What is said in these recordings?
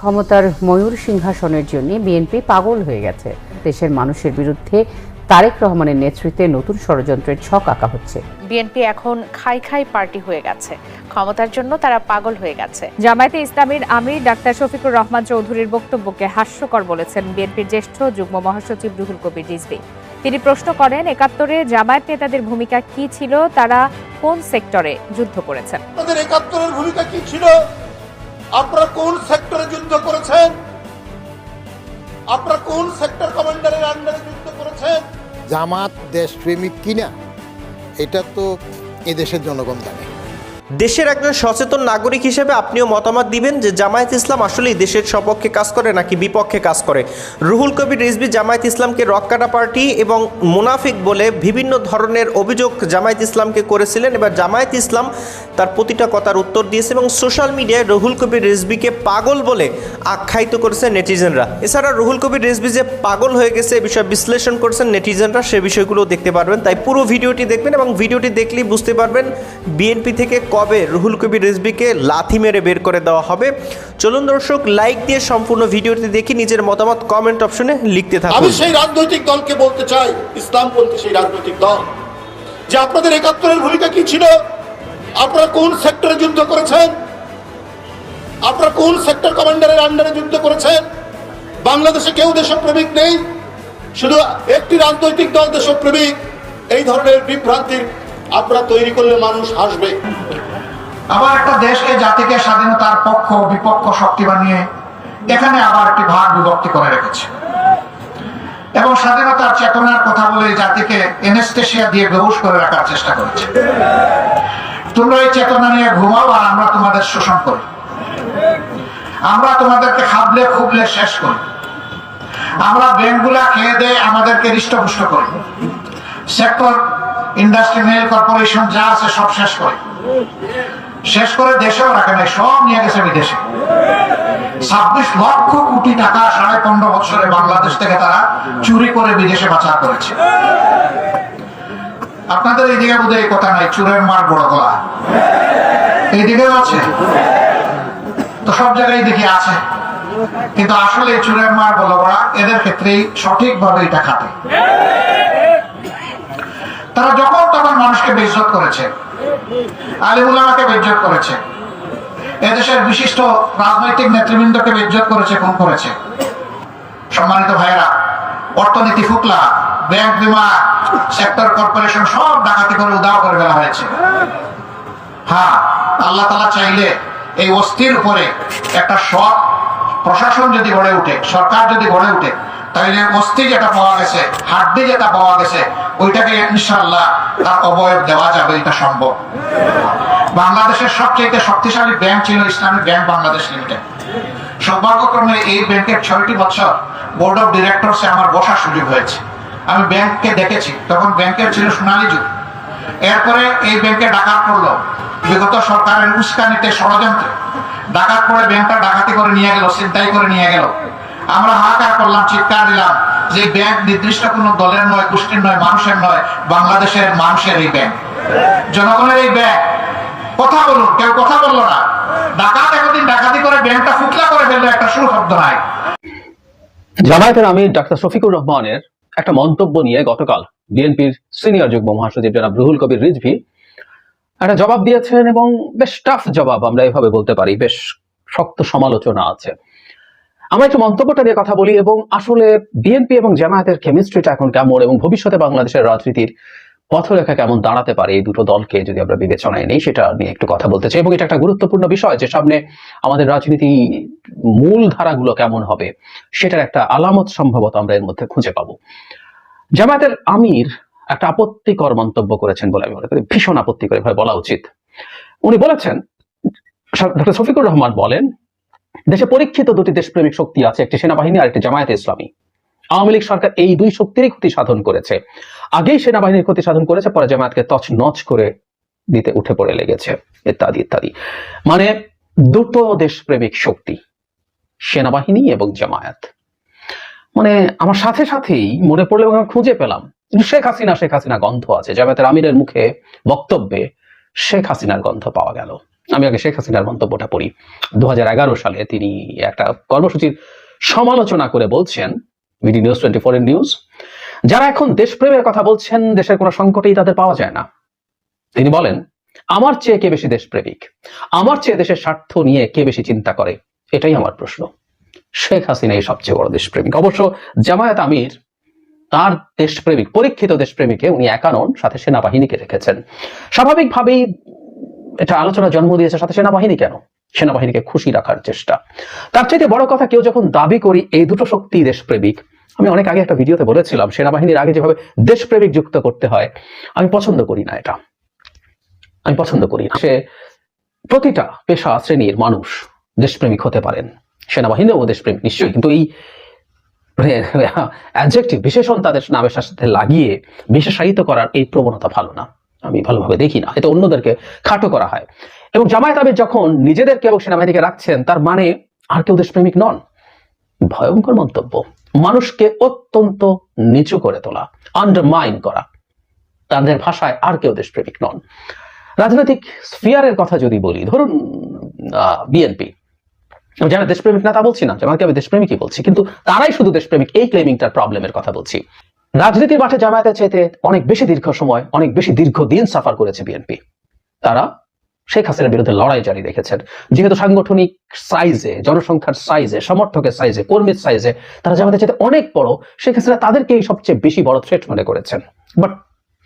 ক্ষমতার ময়ূর সিংহাসনের জন্য বিএনপি পাগল হয়ে গেছে। দেশের মানুষের বিরুদ্ধে তারেক রহমানের নেতৃত্বে নতুন ষড়যন্ত্রের ছক আঁকা হচ্ছে। বিএনপি এখন খাই খাই পার্টি হয়ে গেছে। ক্ষমতার জন্য তারা পাগল হয়ে গেছে। জামায়াতে ইসলামীর আমির ডাক্তার শফিকুর রহমান চৌধুরীর বক্তব্যকে হাস্যকর বলেছেন বিএনপির জ্যেষ্ঠ যুগ্ম মহাসচিব রুহুল কবির রিজভী। তিনি প্রশ্ন করেন একাত্তরে জামায়াত নেতাদের ভূমিকা কি ছিল? তারা কোন সেক্টরে যুদ্ধ করেছেন? আপনাদের একাত্তরের ভূমিকা কি ছিল? আপনারা কোন সেক্টরে যুদ্ধ করেছেন? আপনারা কোন সেক্টর কমান্ডারের আন্ডারে যুদ্ধ করেছেন? জামাত দেশপ্রেমিক কিনা, এটা তো এদেশের জনগণ জানে। দেশের একজন সচেতন নাগরিক হিসেবে আপনিও মতামত দিবেন যে জামায়াত ইসলাম আসলেই দেশের সপক্ষে কাজ করে নাকি বিপক্ষে কাজ করে? রুহুল কবির রিজভি জামায়াত ইসলামকে রক্কাটা পার্টি এবং মুনাফিক বলে বিভিন্ন ধরনের অভিযোগ জামায়াত ইসলামকে করেছিলেন। এবার জামায়াত ইসলাম তার প্রতিটা কথার উত্তর দিয়েছে এবং সোশ্যাল মিডিয়ায় রুহুল কবির রিজভিকে পাগল বলে আখ্যায়িত করেছে নেটিজেনরা। এছাড়া রুহুল কবির রিজভি যে পাগল হয়ে গেছে এ বিষয়ে বিশ্লেষণ করছেন নেটিজেনরা, সে বিষয়গুলো দেখতে পারবেন। তাই পুরো ভিডিওটি দেখবেন এবং ভিডিওটি দেখলেই বুঝতে পারবেন বিএনপি থেকে কবে রুহুল কবির রিজভিকে লাথি মেরে বের করে দেওয়া হবে। চলুন দর্শক লাইক দিয়ে সম্পূর্ণ ভিডিওটি দেখি নিজের মতামত কমেন্ট অপশনে লিখতে থাকুন। আমি সেই রাজনৈতিক দলকে বলতে চাই, ইসলামপন্থী সেই রাজনৈতিক দল। যে আপনাদের একাত্তরের ভূমিকা কি ছিল? আপনারা কোন সেক্টরে যুদ্ধ করেছেন? আপনারা কোন সেক্টর কমান্ডারের আন্ডারে যুদ্ধ করেছেন? বাংলাদেশে কেউ দেশপ্রেমিক নেই। শুধু একটি রাজনৈতিক দল দেশপ্রেমিক। এই ধরনের বিভ্রান্তি আপনারা তৈরি করলে মানুষ হাসবে। আবার একটা দেশকে, জাতিকে, স্বাধীনতার পক্ষ, বিপক্ষ শক্তি বানিয়ে এখানে আবার একটি ভাগ বিভক্তি করে রেখেছে। এবং স্বাধীনতার চেতনার কথা বলে জাতিকে এনেস্টেশিয়া দিয়ে বেহুশ করে রাখার চেষ্টা করেছে। তোমরা এই চেতনা নিয়ে ঘুমাও আর আমরা তোমাদের শোষণ করি। আমরা তোমাদেরকে খাবলে, খুবলে শেষ করি। আমরা ব্যাংকগুলা খেয়ে দেয় আমাদেরকে হৃষ্টপুষ্ট করি। সেক্টর ইন্ডাস্ট্রি মেল কর্পোরেশন যা আছে সব শেষ করে। শেষ করে দেশেও রাখে নাই সব নিয়ে গেছে বিদেশে। ছাব্বিশ লক্ষ কোটি টাকা সাড়ে পনেরো বছরে বাংলাদেশ থেকে তারা চুরি করে বিদেশে পাচার করেছে। আপনাদের এইদিকে বোধ এই কথা নাই, চুরের মার বড় গলা। এইদিকেও আছে। তো সব জায়গায় দেখি আছে। কিন্তু আসলে চুরের মার বড় গলা এদের ক্ষেত্রেই সঠিকভাবে এটা খাটে। তারা যখন তখন মানুষকে বেইজ্জত করেছে। আলিমুলামাকে বেইজ্জত করেছে। এদেশের বিশিষ্ট রাজনৈতিক নেতৃবৃন্দকে বেইজ্জত করেছে কোন করেছে। সম্মানিত ভাইয়েরা, অর্থনীতি ফুকলা, ব্যাংক বিমা, সেক্টর কর্পোরেশন সব ডাকাতি করে উদাও করে ফেলা হয়েছে। হ্যাঁ আল্লাহ তালা চাইলে এই অস্থির উপরে একটা সৎ প্রশাসন যদি গড়ে উঠে, সরকার যদি গড়ে উঠে অস্থি যেটা পাওয়া গেছে, হাড্ডি যেটা পাওয়া গেছে, ওইটাকে ইনশাল্লাহ তার অবয়ব দেওয়া যাবে, এটা সম্ভব। বাংলাদেশের সবচেয়ে শক্তিশালী ব্যাংক ছিল ব্যাংক বাংলাদেশ লিমিটেড। সৌভাগ্যক্রমে এই ব্যাংকের ছয়টি বছর বোর্ড অফ ডিরেক্টরসে আমার বসার সুযোগ হয়েছে। আমি ব্যাংককে দেখেছি, তখন ব্যাংকের ছিল সোনালী যুগ। এরপরে এই ব্যাংকে ডাকাত পড়ল। বিগত সরকারের উস্কানিতে ষড়যন্ত্রে। ডাকাত পড়ে ব্যাংকটা ডাকাতি করে নিয়ে গেল চিন্তাই করে নিয়ে গেল। আমরা হাহাকার করলাম, চিৎকার দিলাম যে ব্যাংক নির্দিষ্ট কোনো দলের নয়, গোষ্ঠীর নয়, মানুষের নয়, বাংলাদেশের মানুষের এই ব্যাংক। জনগণের এই ব্যাংক। কথা বলুন, কেউ কথা বলল না। ডাকাত ডাকাতি করে ব্যাংকটা করে ফেলল, একটা সুর শব্দ নাই। জামায়াতের আমির ডাক্তার শফিকুর রহমানের একটা মন্তব্য নিয়ে গতকাল বিএনপির সিনিয়র যুগ্ম মহাসচিব জনাব রুহুল কবির রিজভি একটা জবাব দিয়েছেন এবং বেশ টাফ জবাব, আমরা এভাবে বলতে পারি, বেশ শক্ত সমালোচনা আছে। আমরা একটু মন্তব্যটা নিয়ে কথা বলি এবং আসলে বিএনপি এবং জামায়াতের কেমিস্ট্রিটা এখন কেমন এবং ভবিষ্যতে বাংলাদেশের রাজনীতির পথরেখা কেমন দাঁড়াতে পারে এই দুটো দলকে যদি আমরা বিবেচনায় নেই, সেটা নিয়ে একটু কথা বলতে চাই এবং এটা একটা গুরুত্বপূর্ণ বিষয় যে সামনে আমাদের রাজনীতি মূল ধারাগুলো কেমন হবে, সেটার একটা আলামত সম্ভবত আমরা এর মধ্যে খুঁজে পাবো। জামায়াতের আমির একটা আপত্তিকর মন্তব্য করেছেন বলে আমি মনে করি, ভীষণ আপত্তিকর এভাবে বলা উচিত। উনি বলেছেন, ডক্টর শফিকুর রহমান বলেন দেশে পরীক্ষিত দুটি দেশপ্রেমিক শক্তি আছে, একটি সেনাবাহিনী আর একটি জামায়াতে ইসলামী। আওয়ামী লীগ সরকার এই দুই শক্তিরই ক্ষতি সাধন করেছে। আগেই সেনাবাহিনীর ক্ষতি সাধন করেছে, পরে জামায়াতকে তছ নচ করে দিতে উঠে পড়ে লেগেছে, ইত্যাদি ইত্যাদি। মানে দুটো দেশপ্রেমিক শক্তি, সেনাবাহিনী এবং জামায়াত। মানে আমার সাথে সাথেই মনে পড়ল খুঁজে পেলাম, শেখ হাসিনা শেখ হাসিনা গন্ধ আছে। জামায়াতের আমিরের মুখে বক্তব্যে শেখ হাসিনার গন্ধ পাওয়া গেল। আমি আগে শেখ হাসিনার মন্তব্যটা পড়ি। দু সালে তিনি একটা কর্মসূচির সমালোচনা করে বলছেন BD news twenty four news যারা এখন দেশপ্রেমের কথা বলছেন, দেশের কোনো সংকটেই তাদের পাওয়া যায় না। তিনি বলেন, আমার চেয়ে কে বেশি দেশপ্রেমিক? আমার চেয়ে দেশের স্বার্থ নিয়ে কে বেশি চিন্তা করে? এটাই আমার প্রশ্ন। শেখ হাসিনাই সবচেয়ে বড় দেশপ্রেমিক। অবশ্য জামায়াত আমির, তার দেশপ্রেমিক, পরীক্ষিত দেশপ্রেমিকে উনি একা নন, সাথে সেনাবাহিনীকে রেখেছেন। স্বাভাবিকভাবেই এটা আলোচনা জন্ম দিয়েছে, সাথে সেনাবাহিনী কেন? সেনাবাহিনীকে খুশি রাখার চেষ্টা। তার চাইতে বড় কথা, কেউ যখন দাবি করি, এই দুটো শক্তি দেশপ্রেমিক, আমি অনেক আগে একটা ভিডিওতে বলেছিলাম, সেনাবাহিনীর আগে যেভাবে দেশপ্রেমিক যুক্ত করতে হয়, আমি পছন্দ করি না এটা। আমি পছন্দ করি না। সে প্রতিটা পেশা, শ্রেণির মানুষ দেশপ্রেমিক হতে পারেন। সেনাবাহিনীও দেশপ্রেমিক, নিশ্চয়ই। কিন্তু এই অ্যাডজেক্টিভ বিশেষণ তাদের নামের সাথে লাগিয়ে, বিশেষায়িত করার এই প্রবণতা ভালো না। আমি ভালোভাবে দেখি না। এতে অন্যদেরকে খাটো করা হয়। এবং জামায়াত আমির যখন নিজেদেরকে এবং সেনাবাহিনীকে রাখছেন, তার মানে আর কেউ দেশপ্রেমিক নন। ভয়ঙ্কর মন্তব্য। মানুষকে অত্যন্ত নিচু করে তোলা আন্ডারমাইন করা। তাদের ভাষায় আর কেউ দেশপ্রেমিক নন। রাজনৈতিক স্ফিয়ারের কথা যদি বলি, ধরুন বিএনপি যারা দেশপ্রেমিক না, তা বলছি না। জামায়াতকে আমি দেশপ্রেমিকই বলছি। কিন্তু তারাই শুধু দেশপ্রেমিক। এই ক্লেমিংটার প্রবলেমের কথা বলছি। রাজনীতির মাঠে জামায়াতের চাইতে অনেক বেশি দীর্ঘ সময়, অনেক বেশি দীর্ঘ দিন সাফার করেছে বিএনপি। তারা শেখ হাসিনার বিরুদ্ধে লড়াই জারি রেখেছেন। যেহেতু সাংগঠনিক সাইজে জনসংখ্যার সাইজে সমর্থকের সাইজে কর্মীর সাইজে তারা জামাতের চাইতে অনেক বড়, শেখ হাসিনা তাদেরকেই সবচেয়ে বেশি বড় থ্রেট মনে করেছেন। বাট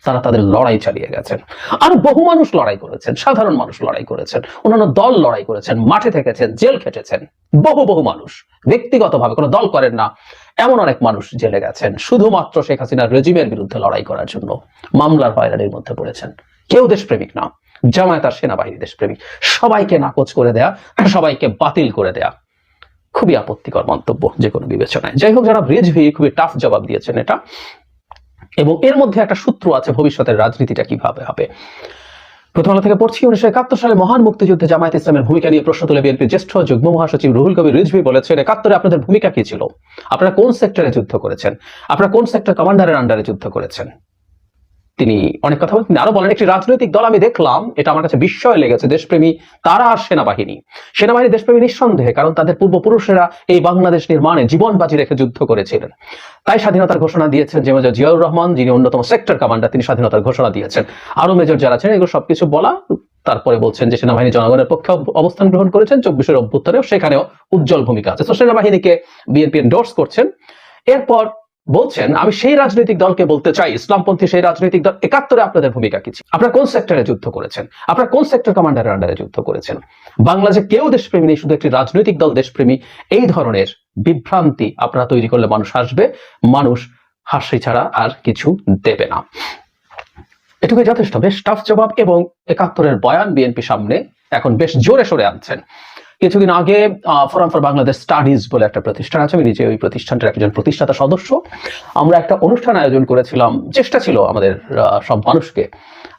তারা তাদের লড়াই চালিয়ে গেছেন। আর বহু মানুষ লড়াই করেছেন, সাধারণ মানুষ লড়াই করেছেন, অন্যান্য দল লড়াই করেছেন, মাঠে থেকেছেন, জেল খেটেছেন। বহু বহু মানুষ, ব্যক্তিগতভাবে কোনো দল করেন না, এমন অনেক মানুষ জেলে গেছেন, শুধুমাত্র শেখ হাসিনার রেজিমের বিরুদ্ধে লড়াই করার জন্য মামলার হয়রানির মধ্যে পড়েছেন। কেউ দেশপ্রেমিক না, জামায়াত আর সেনাবাহিনী দেশপ্রেমিক। সবাইকে নাকচ করে দেয়া, সবাইকে বাতিল করে দেয়া। খুবই আপত্তিকর মন্তব্য যে কোনো বিবেচনায়। যাই হোক, যারা রিজভি খুবই টাফ জবাব দিয়েছেন এটা এবং এর মধ্যে একটা সূত্র আছে ভবিষ্যতের রাজনীতিটা কীভাবে হবে। প্রথম থেকে পড়ছি, উনিশশো একাত্তর সালে মহান মুক্তিযুদ্ধে জামায়াত ইসলামের ভূমিকা নিয়ে প্রশ্ন তুলে বিএনপির জ্যেষ্ঠ যুগ্ম মহাসচিব রুহুল কবির রিজভি বলেছেন, একাত্তরে আপনাদের ভূমিকা কি ছিল? আপনারা কোন সেক্টরে যুদ্ধ করেছেন? আপনারা কোন সেক্টর কমান্ডারের আন্ডারে যুদ্ধ করেছেন? তিনি অনেক কথা বলেন তিনি আরও বলেন, একটি রাজনৈতিক দল আমি দেখলাম, এটা আমার কাছে বিস্ময় লেগেছে। দেশপ্রেমী তারা আর সেনাবাহিনী? সেনাবাহিনী দেশপ্রেমী নিঃসন্দেহে, কারণ তাদের পূর্বপুরুষেরা এই বাংলাদেশ নির্মাণে জীবন বাজি রেখে যুদ্ধ করেছিলেন। তাই স্বাধীনতার ঘোষণা দিয়েছেন যে মেজর জিয়াউর রহমান, যিনি অন্যতম সেক্টর কমান্ডার, তিনি স্বাধীনতার ঘোষণা দিয়েছেন। আরও মেজর যারা আছেন এগুলো সবকিছু বলা, তারপরে বলছেন যে সেনাবাহিনী জনগণের পক্ষে অবস্থান গ্রহণ করেছেন। চব্বিশের অভ্যুত্তরেও সেখানেও উজ্জ্বল ভূমিকা আছে। তো সেনাবাহিনীকে বিএনপি এন্ডোর্স করছেন। এরপর বলছেন, আমি সেই রাজনৈতিক দলকে বলতে চাই, ইসলামপন্থী সেই রাজনৈতিক দল, একাত্তরে আপনাদের ভূমিকা কি ছিল? আপনারা কোন সেক্টরে যুদ্ধ করেছেন? আপনারা কোন সেক্টর কমান্ডারের আন্ডারে যুদ্ধ করেছেন? বাংলাদেশে কেউ দেশপ্রেমী নেই, শুধু একটি রাজনৈতিক দল দেশপ্রেমী, এই ধরনের বিভ্রান্তি আপনারা তৈরি করলে মানুষ আসবে মানুষ হাসি ছাড়া আর কিছু দেবে না। এটুকুই যথেষ্ট। বেশ টাফ জবাব এবং একাত্তরের বয়ান বিএনপি সামনে এখন বেশ জোরে সরে আনছেন। কিছুদিন আগে ফোরাম ফর বাংলাদেশ স্টাডিজ বলে একটা প্রতিষ্ঠান আছে, আমি নিজে ওই প্রতিষ্ঠানটার একজন প্রতিষ্ঠাতা সদস্য। আমরা একটা অনুষ্ঠান আয়োজন করেছিলাম, চেষ্টা ছিল আমাদের সব মানুষকে।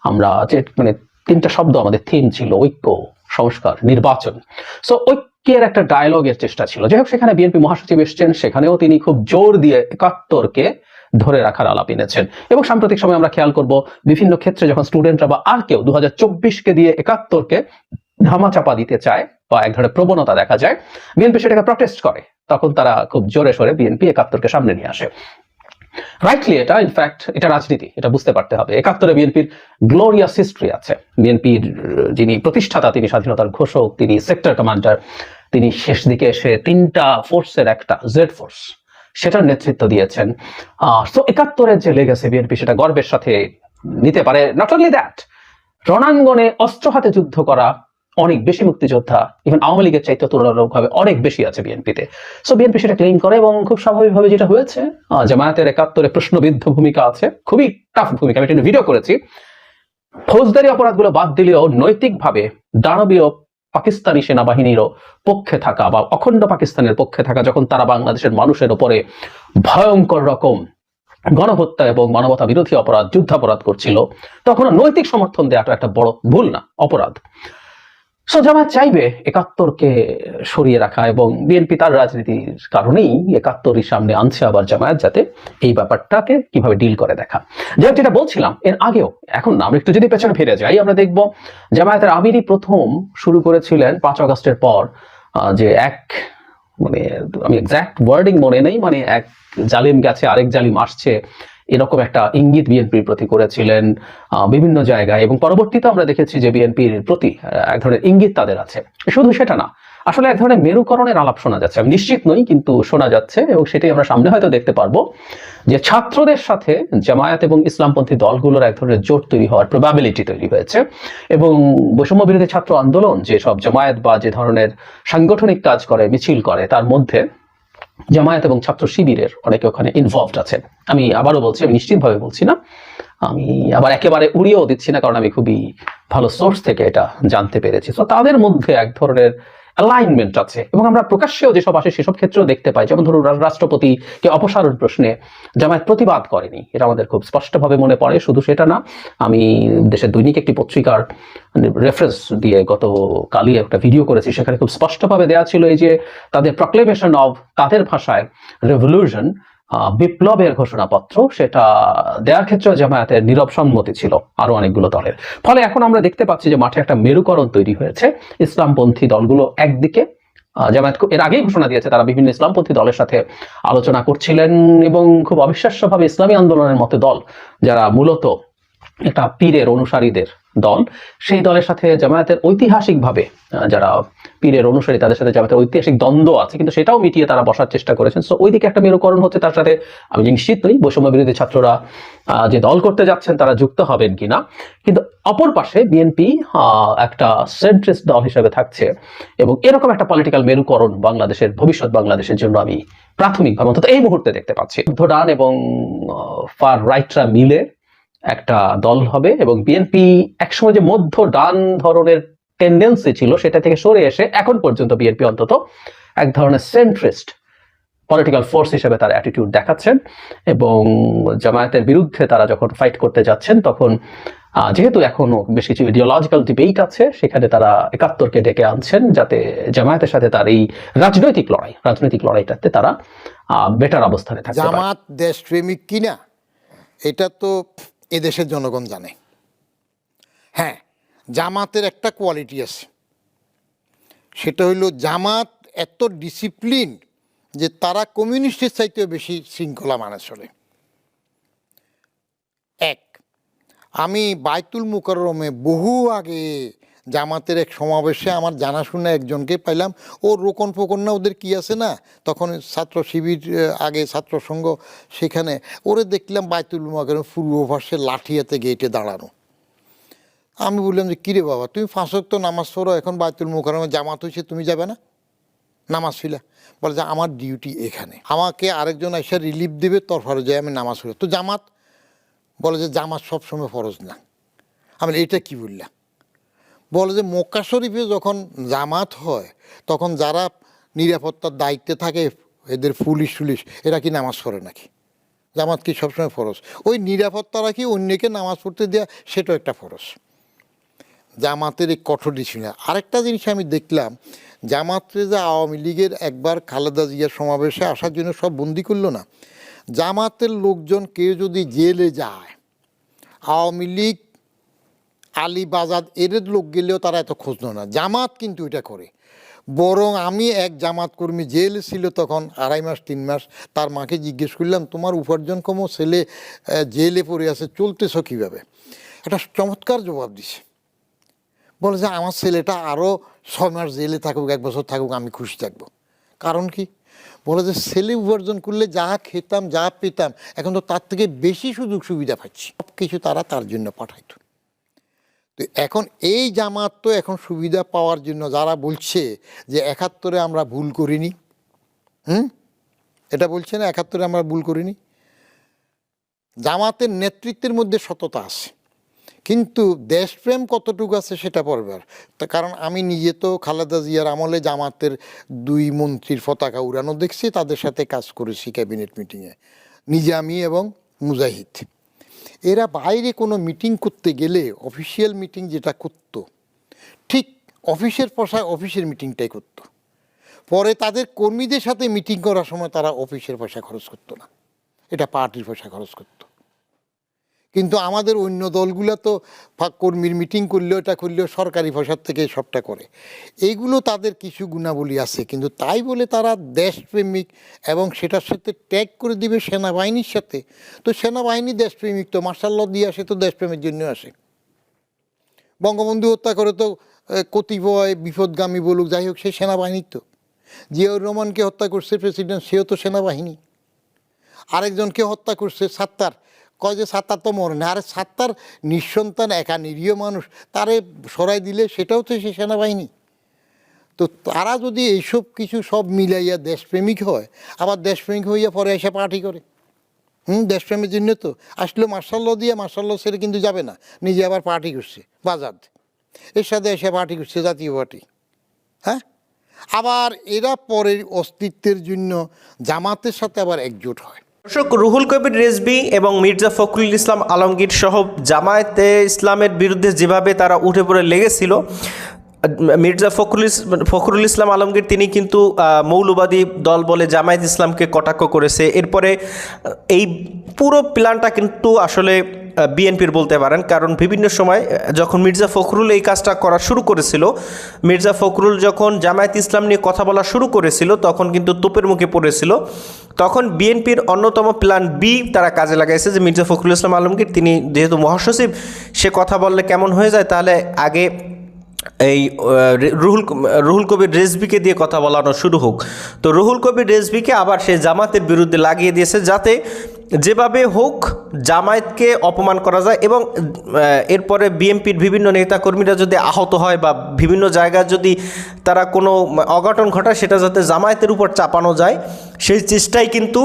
আমরা যে মানে তিনটা শব্দ, আমাদের থিম ছিল ঐক্য, সংস্কার, নির্বাচন। সো ঐক্যের একটা ডায়লগের চেষ্টা ছিল। যাই হোক, সেখানে বিএনপি মহাসচিব এসছেন, সেখানেও তিনি খুব জোর দিয়ে একাত্তরকে ধরে রাখার আলাপ এনেছেন। এবং সাম্প্রতিক সময় আমরা খেয়াল করব, বিভিন্ন ক্ষেত্রে যখন স্টুডেন্টরা বা আর কেউ দু হাজার চব্বিশ কে দিয়ে একাত্তরকে ধামাচাপা দিতে চায় বা এক ধরনের প্রবণতা দেখা যায়, বিএনপি সেটাকে প্রটেস্ট করে। তখন তারা খুব জোরে সোরে বিএনপি একাত্তরকে সামনে নিয়ে আসে। রাইটলি এটা ইনফ্যাক্ট এটা রাজনীতি, এটা বুঝতে পারতে হবে। একাত্তরে বিএনপির গ্লোরিয়াস হিস্ট্রি আছে। বিএনপির, যিনি প্রতিষ্ঠাতা, তিনি স্বাধীনতার ঘোষক, তিনি সেক্টর কমান্ডার তিনি শেষ দিকে এসে তিনটা ফোর্সের একটা জেড ফোর্স সেটার নেতৃত্ব দিয়েছেন। তো একাত্তরের যে লেগেছে বিএনপি, সেটা গর্বের সাথে নিতে পারে। নট অনলি দ্যাট রণাঙ্গনে অস্ত্র হাতে যুদ্ধ করা অনেক বেশি মুক্তিযোদ্ধা ইভেন আওয়ামী লীগের চাইতে তুলনামূলকভাবে অনেক বেশি আছে বিএনপিতে সো বিএনপি সেটা ক্লেম করে এবং খুব স্বাভাবিকভাবে যেটা হয়েছে জামায়াতের একাত্তরে প্রশ্নবিদ্ধ ভূমিকা আছে, খুবই টাফ ভূমিকা। আমি একটা ভিডিও করেছি। ফৌজদারি অপরাধগুলো বাদ দিলেও নৈতিকভাবে দানবীয় পাকিস্তানি সেনাবাহিনীরও পক্ষে থাকা বা অখণ্ড পাকিস্তানের পক্ষে থাকা যখন তারা বাংলাদেশের মানুষের ওপরে ভয়ঙ্কর রকম গণহত্যা এবং মানবতা বিরোধী অপরাধ, যুদ্ধাপরাধ করছিল, তখন নৈতিক সমর্থন দেওয়াটা একটা বড় ভুল না, অপরাধ। সো জামায়াত চাইবে একাত্তরকে সরিয়ে রাখা এবং বিএনপি তার রাজনীতির কারণেই একাত্তরের সামনে আনছে আবার জামায়াত যাতে এই ব্যাপারটাকে কীভাবে ডিল করে দেখা। যাই যেটা বলছিলাম, এর আগেও, এখন আমরা একটু যদি পেছনে ফিরে যাই, আমরা দেখব জামায়াতের আমিরই প্রথম শুরু করেছিলেন পাঁচ আগস্টের পর যে এক মানে আমি এক্সাক্ট ওয়ার্ডিং মনে নেই মানে এক জালিম গেছে, আরেক জালিম আসছে এরকম একটা ইঙ্গিত বিএনপির প্রতি করেছিলেন বিভিন্ন জায়গায় এবং পরবর্তীতে আমরা দেখেছি যে বিএনপির প্রতি এক ধরনের ইঙ্গিত তাদের আছে। শুধু সেটা না, আসলে এক ধরনের মেরুকরণের আলাপ শোনা যাচ্ছে। আমি নিশ্চিত নই, কিন্তু শোনা যাচ্ছে এবং সেটাই আমরা সামনে হয়তো দেখতে পারব যে ছাত্রদের সাথে জামায়াত এবং ইসলামপন্থী দলগুলোর এক ধরনের জোট তৈরি হওয়ার প্রবাবিলিটি তৈরি হয়েছে এবং বৈষম্য বিরোধী ছাত্র আন্দোলন যে সব জামায়াত বা যে ধরনের সাংগঠনিক কাজ করে, মিছিল করে, তার মধ্যে জামায়াত এবং ছাত্র শিবিরের অনেকে ওখানে ইনভলভড আছে আমি আবারও বলছি, আমি নিশ্চিতভাবে বলছি না। আমি আবার একেবারে উড়িয়েও দিচ্ছি না, কারণ আমি খুবই ভালো সোর্স থেকে এটা জানতে পেরেছি। তো তাদের মধ্যে এক ধরনের অ্যালাইনমেন্ট আছে। এবং আমরা প্রকাশ্যেও যেসব আসে, সেসব ক্ষেত্রেও দেখতে পাই। যেমন ধরুন রাষ্ট্রপতিকে অপসারণ প্রশ্নে জামায়াত প্রতিবাদ করেনি। এটা আমাদের খুব স্পষ্টভাবে মনে পড়ে, শুধু সেটা না, আমি দেশের দৈনিক একটি পত্রিকার রেফারেন্স দিয়ে গত কালই একটা ভিডিও করেছি, সেখানে খুব স্পষ্টভাবে দেওয়া ছিল এই যে, তাদের প্রক্লেমেশন অব তাদের ভাষায় রেভলিউশন বিপ্লবের ঘোষণাপত্র, সেটা দেওয়ার ক্ষেত্রে জামায়াতের নীরব সম্মতি ছিল আরও অনেকগুলো দলের। ফলে এখন আমরা দেখতে পাচ্ছি যে মাঠে একটা মেরুকরণ তৈরি হয়েছে। ইসলামপন্থী দলগুলো একদিকে জামায়াত এর আগেই ঘোষণা দিয়েছে, তারা বিভিন্ন ইসলামপন্থী দলের সাথে আলোচনা করছিলেন এবং খুব অবিশ্বাস্যভাবে ইসলামী আন্দোলনের মতো দল, যারা মূলত একটা পীরের অনুসারীদের দল। সেই দলের সাথে জামায়াতের ঐতিহাসিকভাবে যারা পীরের অনুসারী, তাদের সাথে জামায়াতের ঐতিহাসিক দ্বন্দ্ব আছে, কিন্তু সেটাও মিটিয়ে তারা বসার চেষ্টা করেছেন। সো ওইদিকে একটা মেরুকরণ হচ্ছে তার সাথে আমি নিশ্চিত নই বৈষম্য বিরোধী ছাত্ররা যে দল করতে যাচ্ছেন, তারা যুক্ত হবেন কিনা। কিন্তু অপর পাশে বিএনপি একটা সেন্ট্রিস্ট দল হিসেবে থাকছে, এবং এরকম একটা পলিটিক্যাল মেরুকরণ বাংলাদেশের, ভবিষ্যৎ বাংলাদেশের জন্য আমি প্রাথমিকভাবে অন্তত এই মুহূর্তে দেখতে পাচ্ছি। ডান এবং ফার রাইটরা মিলে একটা দল হবে এবং বিএনপি একসময় যে মধ্য ডান ধরনের টেন্ডেন্সি ছিল সেটা থেকে সরে এসে এখন পর্যন্ত বিএনপি অন্তত এক ধরনের সেন্ট্রিস্ট পলিটিক্যাল ফোর্স হিসেবে তার অ্যাটিটিউড দেখাচ্ছেন এবং জামায়াতের বিরুদ্ধে তারা যখন ফাইট করতে যাচ্ছেন তখন যেহেতু এখনও বেশ কিছু ইডিওলজিক্যাল ডিবেট আছে, সেখানে তারা একাত্তরকে ডেকে আনছেন যাতে জামায়াতের সাথে তার এই রাজনৈতিক লড়াই, রাজনৈতিক লড়াইটাতে তারা বেটার অবস্থানে থাকে জামাত দেশপ্রেমিক কিনা, এটা তো এদেশের জনগণ জানে। হ্যাঁ জামাতের একটা কোয়ালিটি আছে। সেটা হইল জামাত এত ডিসিপ্লিন যে তারা কমিউনিস্টের চাইতেও বেশি শৃঙ্খলা মানে চলে। এক, আমি বাইতুল মুকাররমে বহু আগে জামাতের এক সমাবেশে আমার জানাশোনা একজনকে পাইলাম। ও রোকন ফোকন না, ওদের কি আছে না? তখন ছাত্র শিবির আগে ছাত্র সেখানে। ওরে দেখলাম বাইতুল মুকাররম পূর্ব পাশে লাঠিয়াতে গেটে দাঁড়ানো। আমি বললাম যে, কিরে বাবা, তুমি ফাঁসক তো নামাজ পড়ো, এখন বাইতুল মুকাররমে জামাত হয়েছে তুমি যাবে না? নামাজ ফিলা। বলে যে, আমার ডিউটি এখানে। আমাকে আরেকজন এসে রিলিফ দেবে, তোর ফরজ যায় আমি নামাজ পড়ি। তো জামাত বলে যে, জামাত সবসময় ফরজ না। আমি এটা কি বললাম বলে যে মক্কা শরীফে যখন জামাত হয়, তখন যারা নিরাপত্তার দায়িত্বে থাকে, এদের পুলিশ টুলিশ, এরা কি নামাজ পড়ে নাকি? জামাত কি সবসময় ফরজ? ওই নিরাপত্তা রাখি অন্যকে নামাজ পড়তে দেওয়া সেটাও একটা ফরজ। জামাতের এই কঠোর ডিসিশন আরেকটা জিনিস আমি দেখলাম, জামাতে যে আওয়ামী লীগের একবার খালেদা জিয়ার সমাবেশে আসার জন্য সব বন্দি করল না? জামাতের লোকজন কেউ যদি জেলে যায়, আওয়ামী লীগ আলী বাজাদ এদের লোক গেলেও তারা এত খোঁজ না। জামাত কিন্তু এটা করে। বরং আমি এক জামাত কর্মী জেলে ছিল তখন, আড়াই মাস, তিন মাস, তার মাকে জিজ্ঞেস করলাম, তোমার উপার্জন কম ছেলে জেলে পড়ে আছে, চলতেছ কীভাবে? একটা চমৎকার জবাব দিছে। বলে যে, আমার ছেলেটা আরও ছয় মাস জেলে থাকুক, এক বছর থাকুক, আমি খুশি থাকব। কারণ কি? বলে যে, ছেলে উপার্জন করলে যা খেতাম, যা পেতাম, এখন তো তার থেকে বেশি সুযোগ সুবিধা পাচ্ছি। সব কিছু তারা তার জন্য পাঠাইতো। তো এখন এই জামাত তো এখন সুবিধা পাওয়ার জন্য যারা বলছে যে একাত্তরে আমরা ভুল করিনি, হুম? এটা বলছে না একাত্তরে আমরা ভুল করিনি? জামাতের নেতৃত্বের মধ্যে সততা আছে, কিন্তু দেশপ্রেম কতটুকু আছে সেটা পড়বার তা কারণ আমি নিজে তো খালেদা জিয়ার আমলে জামাতের দুই মন্ত্রীর পতাকা উড়ানো দেখছি, তাদের সাথে কাজ করেছি ক্যাবিনেট মিটিংয়ে নিজামি এবং মুজাহিদ। এরা বাইরে কোনো মিটিং করতে গেলে অফিসিয়াল মিটিং যেটা করতো, ঠিক অফিসের পয়সায় অফিসের মিটিংটাই করতো। পরে তাদের কর্মীদের সাথে মিটিং করার সময় তারা অফিসের পয়সা খরচ করতো না, এটা পার্টির পয়সা খরচ করতো। কিন্তু আমাদের অন্য দলগুলো তো কর্মীর মিটিং করলেও এটা করলেও সরকারি ভাষার থেকে সবটা করে। এইগুলো তাদের কিছু গুণাবলী আছে, কিন্তু তাই বলে তারা দেশপ্রেমিক এবং সেটার সাথে ট্যাগ করে দিবে সেনাবাহিনীর সাথে। তো সেনাবাহিনী দেশপ্রেমিক তো মার্শাল ল দিয়ে আসে তো, দেশপ্রেমের জন্য আসে। বঙ্গবন্ধু হত্যা করে তো কতিপয় বিপদগামী বলুক, যাই হোক, সে সেনাবাহিনীর তো। জিয়াউর রহমানকে হত্যা করছে প্রেসিডেন্ট, সেও তো সেনাবাহিনী। আরেকজনকে হত্যা করছে সাত্তার কয় যে সাত্তার তো মরে না আরে সাত্তার নিঃসন্তান একা নিরীহ মানুষ, তারে সরাই দিলে সেটাও তো সে সেনাবাহিনী। তো তারা যদি এইসব কিছু সব মিলাইয়া দেশপ্রেমিক হয়, আবার দেশপ্রেমিক হইয়া পরে এসে পার্টি করে। হুম, দেশপ্রেমের জন্য তো। আসলে মার্শাল দিয়ে মার্শাল ছেড়ে কিন্তু যাবে না। নিজে আবার পার্টি করছে বাজার এর সাথে এসে পার্টি করছে জাতীয় পার্টি। হ্যাঁ? আবার এরা পরের অস্তিত্বের জন্য জামাতের সাথে আবার একজোট হয়। দর্শক, রুহুল কবির রেজবি এবং মির্জা ফখরুল ইসলাম আলমগীর সহ জামায়াতে ইসলামের বিরুদ্ধে যেভাবে তারা উঠে পড়ে লেগেছিল, মির্জা ফখরুল ফখরুল ইসলাম আলমগীর তিনি কিন্তু মৌলবাদী দল বলে জামায়াত ইসলামকে কটাক্ষ করেছে। এরপরে, এই পুরো প্ল্যানটা কিন্তু আসলে বিএনপির বলতে পারেন। কারণ বিভিন্ন সময় যখন মির্জা ফখরুল এই কাজটা করা শুরু করেছিল, মির্জা ফখরুল যখন জামায়াত ইসলাম নিয়ে কথা বলা শুরু করেছিল, তখন কিন্তু তোপের মুখে পড়েছিল। তখন বিএনপির অন্যতম প্ল্যান বি তারা কাজে লাগাইছে যে মির্জা ফখরুল ইসলাম আলমগীর, তিনি যেহেতু মহাসচিব, সে কথা বললে কেমন হয়ে যায়? তাহলে আগে এই রুহুল রুহুল কবির রেজবিকে দিয়ে কথা বলানো শুরু হোক। তো রুহুল কবির রেজবিকে আবার সে জামাতের বিরুদ্ধে লাগিয়ে দিয়েছে যাতে যেভাবে হোক জামায়াতকে অপমান করা যায় এবং এরপরে বিএনপির বিভিন্ন নেতাকর্মীরা যদি আহত হয় বা বিভিন্ন জায়গায় যদি তারা কোনো অঘটন ঘটায়, সেটা যাতে জামায়াতের উপর চাপানো যায়, সেই চেষ্টাই কিন্তু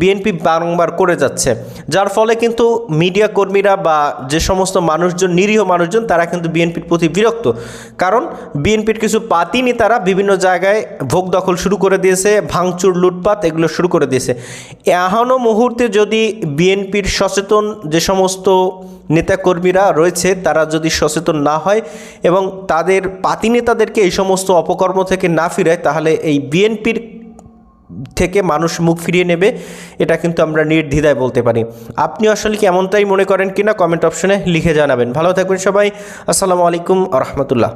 বিএনপি বারংবার করে যাচ্ছে। যার ফলে কিন্তু মিডিয়া কর্মীরা বা যে সমস্ত মানুষজন, নিরীহ মানুষজন, তারা কিন্তু বিএনপির প্রতি বিরক্ত। কারণ বিএনপির কিছু পাতি নেতারা বিভিন্ন জায়গায় ভোগ দখল শুরু করে দিয়েছে, ভাঙচুর, লুটপাট, এগুলো শুরু করে দিয়েছে। এখনও মুহূর্তে যদি বিএনপির সচেতন যে সমস্ত নেতাকর্মীরা রয়েছে, তারা যদি সচেতন না হয় এবং তাদের পাতি নেতাদেরকে এই সমস্ত অপকর্ম থেকে না ফিরায়, তাহলে এই বিএনপির থেকে মানুষ মুখ ফিরিয়ে নেবে, এটা কিন্তু আমরা নির্দ্বিধায় বলতে পারি। আপনি আসলে কি এমনটাই মনে করেন কিনা, কমেন্ট অপশনে লিখে জানাবেন। ভালো থাকবেন সবাই। আসসালামু আলাইকুম রহমতুল্লাহ।